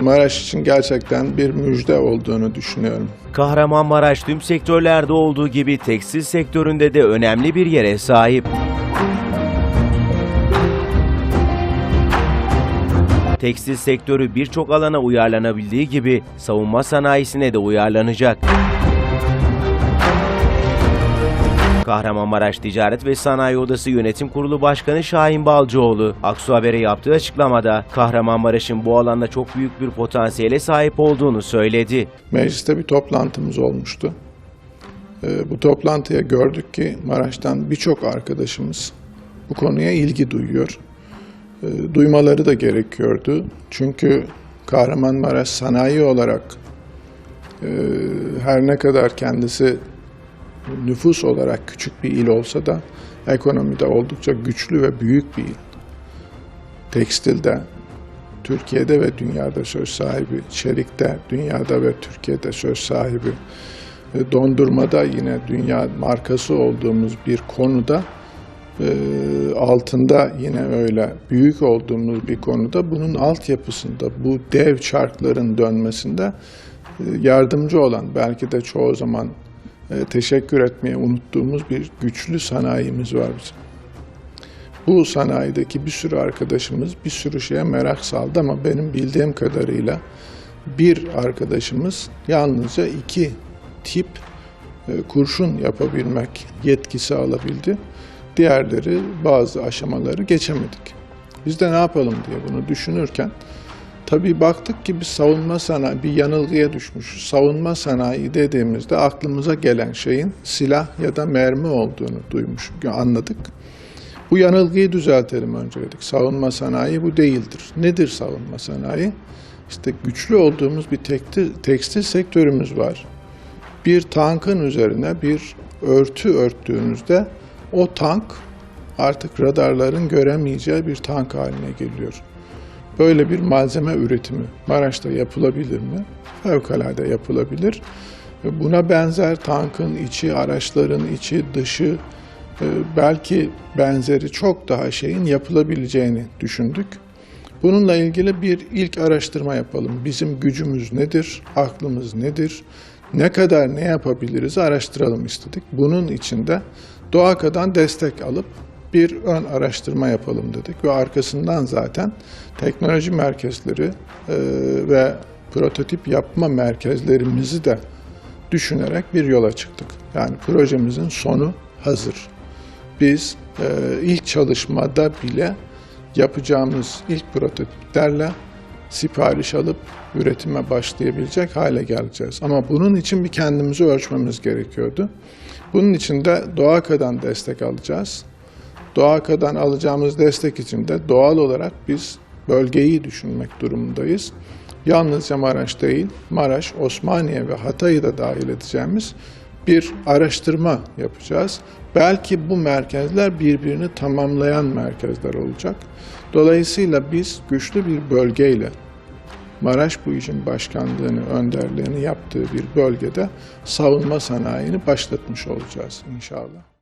Maraş için gerçekten bir müjde olduğunu düşünüyorum. Kahramanmaraş tüm sektörlerde olduğu gibi tekstil sektöründe de önemli bir yere sahip. Tekstil sektörü birçok alana uyarlanabildiği gibi savunma sanayisine de uyarlanacak. Kahramanmaraş Ticaret ve Sanayi Odası Yönetim Kurulu Başkanı Şahin Balcıoğlu, Aksu Haber'e yaptığı açıklamada Kahramanmaraş'ın bu alanda çok büyük bir potansiyele sahip olduğunu söyledi. Mecliste bir toplantımız olmuştu. Ee, bu toplantıya gördük ki Maraş'tan birçok arkadaşımız bu konuya ilgi duyuyor. Ee, duymaları da gerekiyordu. Çünkü Kahramanmaraş sanayi olarak e, her ne kadar kendisi nüfus olarak küçük bir il olsa da ekonomide oldukça güçlü ve büyük bir il. Tekstilde, Türkiye'de ve dünyada söz sahibi, çelikte dünyada ve Türkiye'de söz sahibi, dondurmada yine dünya markası olduğumuz bir konuda e, altında yine öyle büyük olduğumuz bir konuda bunun altyapısında bu dev çarkların dönmesinde e, yardımcı olan belki de çoğu zaman teşekkür etmeye unuttuğumuz bir güçlü sanayimiz var bizim. Bu sanayideki bir sürü arkadaşımız bir sürü şeye merak saldı ama benim bildiğim kadarıyla bir arkadaşımız yalnızca iki tip e, kurşun yapabilmek yetkisi alabildi. Diğerleri bazı aşamaları geçemedik. Biz de ne yapalım diye bunu düşünürken tabii baktık ki bir savunma sanayi, bir yanılgıya düşmüş. Savunma sanayi dediğimizde aklımıza gelen şeyin silah ya da mermi olduğunu duymuş, anladık. Bu yanılgıyı düzeltelim önce dedik. Savunma sanayi bu değildir. Nedir savunma sanayi? İşte güçlü olduğumuz bir tekstil, tekstil sektörümüz var. Bir tankın üzerine bir örtü örttüğünüzde o tank artık radarların göremeyeceği bir tank haline geliyor. Böyle bir malzeme üretimi Maraş'ta yapılabilir mi? Fevkalade yapılabilir. Ve Buna benzer tankın içi, araçların içi, dışı, e, belki benzeri çok daha şeyin yapılabileceğini düşündük. Bununla ilgili bir ilk araştırma yapalım. Bizim gücümüz nedir? Aklımız nedir? Ne kadar ne yapabiliriz araştıralım istedik. Bunun için de Doğaka'dan destek alıp bir ön araştırma yapalım dedik ve arkasından zaten teknoloji merkezleri e, ve prototip yapma merkezlerimizi de düşünerek bir yola çıktık. Yani projemizin sonu hazır. Biz e, ilk çalışmada bile yapacağımız ilk prototiplerle sipariş alıp üretime başlayabilecek hale geleceğiz. Ama bunun için bir kendimizi ölçmemiz gerekiyordu. Bunun için de Doğaka'dan destek alacağız. Doğaka'dan alacağımız destek için de doğal olarak biz bölgeyi düşünmek durumundayız. Yalnızca Maraş değil, Maraş, Osmaniye ve Hatay'ı da dahil edeceğimiz bir araştırma yapacağız. Belki bu merkezler birbirini tamamlayan merkezler olacak. Dolayısıyla biz güçlü bir bölgeyle Maraş bu işin başkanlığını, önderliğini yaptığı bir bölgede savunma sanayini başlatmış olacağız inşallah.